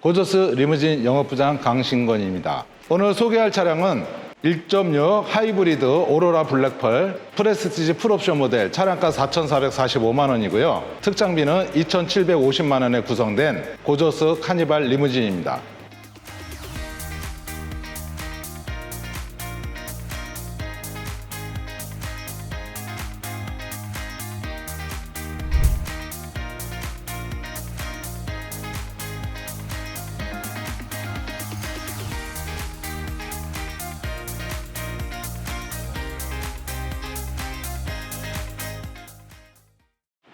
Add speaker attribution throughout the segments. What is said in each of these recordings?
Speaker 1: 고저스 리무진 영업부장 강신건입니다. 오늘 소개할 차량은 1.6 하이브리드 오로라 블랙펄 프레스티지 풀옵션 모델 차량가 4,445만 원이고요. 특장비는 2,750만 원에 구성된 고저스 카니발 리무진입니다.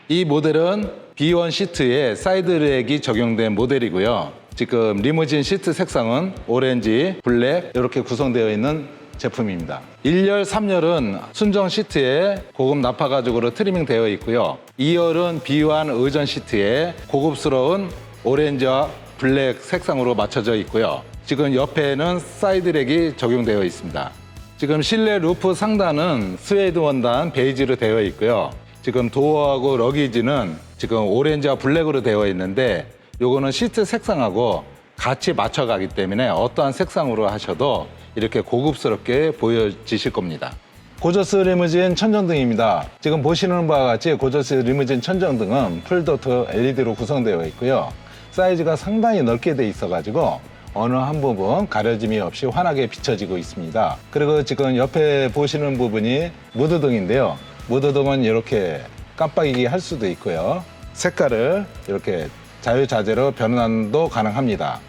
Speaker 1: 이 모델은 B1 시트에 사이드렉이 적용된 모델이고요. 지금 리무진 시트 색상은 오렌지, 블랙 이렇게 구성되어 있는 제품입니다. 1열, 3열은 순정 시트에 고급 나파 가죽으로 트리밍 되어 있고요. 2열은 B1 의전 시트에 고급스러운 오렌지와 블랙 색상으로 맞춰져 있고요. 지금 옆에는 사이드렉이 적용되어 있습니다. 지금 실내 루프 상단은 스웨이드 원단 베이지로 되어 있고요. 지금 도어하고 러기지는 지금 오렌지와 블랙으로 되어 있는데 요거는 시트 색상하고 같이 맞춰가기 때문에 어떠한 색상으로 하셔도 이렇게 고급스럽게 보여지실 겁니다. 고저스 리무진 천정등입니다. 지금 보시는 바와 같이 고저스 리무진 천정등은 풀도트 LED로 구성되어 있고요. 사이즈가 상당히 넓게 돼 있어가지고 어느 한 부분 가려짐이 없이 환하게 비춰지고 있습니다. 그리고 지금 옆에 보시는 부분이 무드등인데요. 무드등은 이렇게 깜빡이기 할 수도 있고요. 색깔을 이렇게 자유자재로 변환도 가능합니다.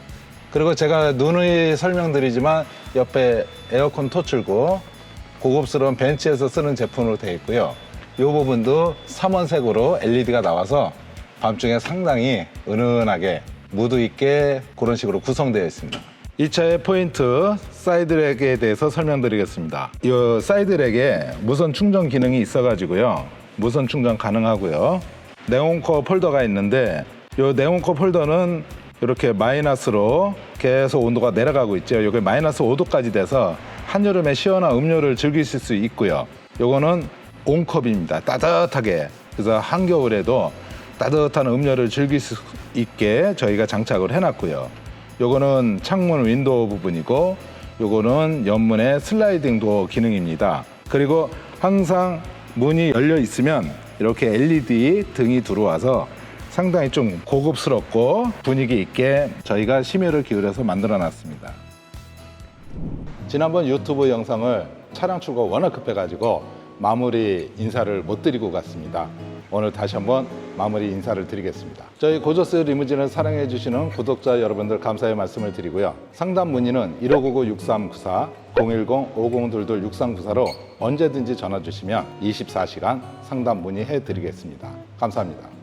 Speaker 1: 그리고 제가 누누이 설명드리지만 옆에 에어컨 토출구 고급스러운 벤츠에서 쓰는 제품으로 되어 있고요. 이 부분도 삼원색으로 LED가 나와서 밤중에 상당히 은은하게 무드 있게 그런 식으로 구성되어 있습니다. 이 차의 포인트 사이드렉에 대해서 설명드리겠습니다. 이 사이드렉에 무선 충전 기능이 있어가지고요. 무선 충전 가능하고요. 네온코어 폴더가 있는데 이 네온코어 폴더는 이렇게 마이너스로 계속 온도가 내려가고 있죠. 이게 마이너스 5도까지 돼서 한여름에 시원한 음료를 즐기실 수 있고요. 요거는 온컵입니다. 따뜻하게. 그래서 한겨울에도 따뜻한 음료를 즐길 수 있게 저희가 장착을 해놨고요. 요거는 창문 윈도우 부분이고 요거는 옆문의 슬라이딩 도어 기능입니다. 그리고 항상 문이 열려 있으면 이렇게 LED 등이 들어와서 상당히 좀 고급스럽고 분위기 있게 저희가 심혈을 기울여서 만들어 놨습니다. 지난번 유튜브 영상을 차량 출고 워낙 급해가지고 마무리 인사를 못 드리고 갔습니다. 오늘 다시 한번 마무리 인사를 드리겠습니다. 저희 고저스 리무진을 사랑해 주시는 구독자 여러분들 감사의 말씀을 드리고요. 상담 문의는 1599-6394, 010-5022-6394로 언제든지 전화 주시면 24시간 상담 문의해 드리겠습니다. 감사합니다.